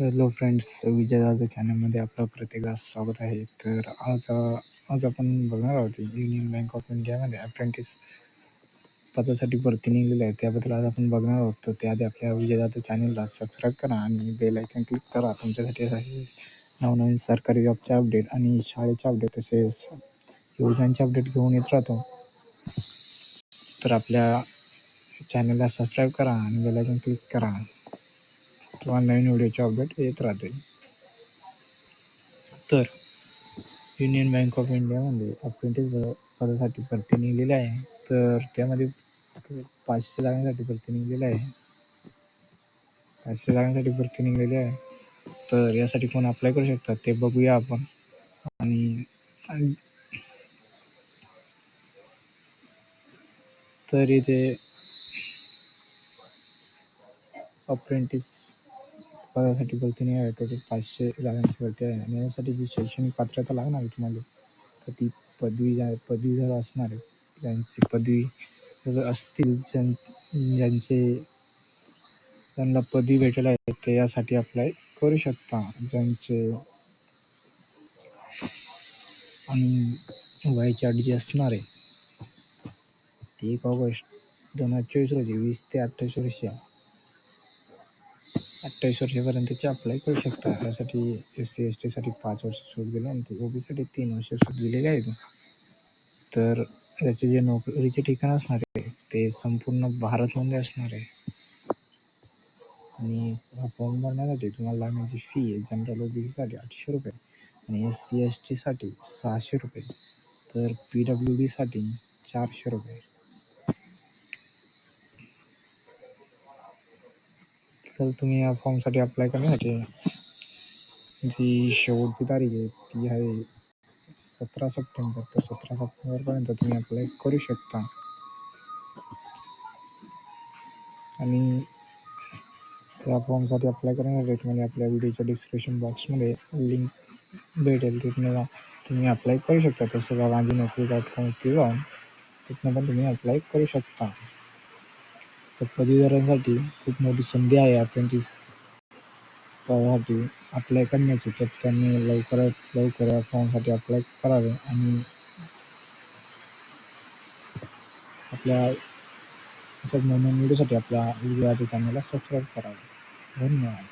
Hello friends विजय विजयदादा चॅनलमध्ये आपलं प्रत्येकास स्वागत आहे. तर आज आज आपण बघणार आहोत युनियन बँक ऑफ इंडियामध्ये अप्रेंटिस पदासाठी भरती निघलेली आहे. त्याबद्दल आज आपण बघणार आहोत. तर त्याआधी आपल्या विजयदादा चॅनलला सबस्क्राईब करा आणि बेल आयकन क्लिक करा. तुमच्यासाठी असे नवनवीन सरकारी जॉबचे अपडेट आणि शाळेचे अपडेट तसेच योजनांचे अपडेट घेऊन येत राहतो. तर आपल्या चॅनलला सबस्क्राईब करा आणि बेल आयकन क्लिक करा. किंवा नवीन व्हिडिओचे अपडेट येत राहतील तर युनियन बँक ऑफ इंडियामध्ये अप्रेंटिस पदासाठी भरती निघलेली आहे. तर त्यामध्ये पाचशे जागांसाठी भरती निघलेली आहे. पाचशे जागांसाठी भरती निघलेली आहे. तर यासाठी कोण अप्लाय करू शकतात ते बघूया आपण. आणि आणि- तर इथे अप्रेंटिस पदासाठी भरती नाही आहे टोटल पाचशे जागांची भरती आहे. आणि यासाठी जी शैक्षणिक पात्रता लागणार आहे तुम्हाला तर ती पदवी पदवी जर असणार आहे ज्यांची पदवी जर असतील ज्यां ज्यांचे त्यांना पदवी भेटेल आहे ते यासाठी अप्लाय करू शकता. ज्यांचे आणि वयाची अट जी असणार आहे ती एक ऑगस्ट दोन हजार चोवीस रोजी वीस ते अठ्ठावीस वर्ष. अठ्ठावीस वर्षापर्यंतचे अप्लाय करू शकता. त्यासाठी एस सी एस टीसाठी पाच वर्ष सूट दिली आणि ओ बीसाठी तीन वर्ष सूट दिलेली आहे तर त्याचे जे नोकरीचे ठिकाण असणार आहे ते संपूर्ण भारतमध्ये असणार आहे. आणि फॉर्म भरण्यासाठी तुम्हाला लागण्याची फी आहे जनरल ओ बीसाठी आठशे रुपये आणि एस सी एस टीसाठी सहाशे रुपये. तर पी डब्ल्यू डीसाठी चारशे रुपये. तर तुम्ही या फॉर्मसाठी अप्लाय करण्यासाठी जी शेवटची तारीख आहे ती आहे सतरा सप्टेंबर. तर सतरा सप्टेंबरपर्यंत तुम्ही अप्लाय करू शकता. आणि या फॉर्मसाठी अप्लाय करण्यासाठी तुम्हाला म्हणजे आपल्या व्हिडिओच्या डिस्क्रिप्शन बॉक्समध्ये लिंक भेटेल. तिथनं तुम्ही अप्लाय करू शकता. तसं का माझी नोकरी डॉट कॉमवरती जाऊन तिथनं पण तुम्ही अप्लाय करू शकता. तर पदवीधरांसाठी खूप मोठी संधी आहे अप्रेंटिस पदासाठी. अप्लाय करण्याची. तर त्यांनी लवकरात लवकर या फॉर्मसाठी अप्लाय करावे आणि आपल्या असंच नवीन व्हिडिओसाठी आपल्या व्हिडिओ चॅनलला सबस्क्राईब करावे. धन्यवाद.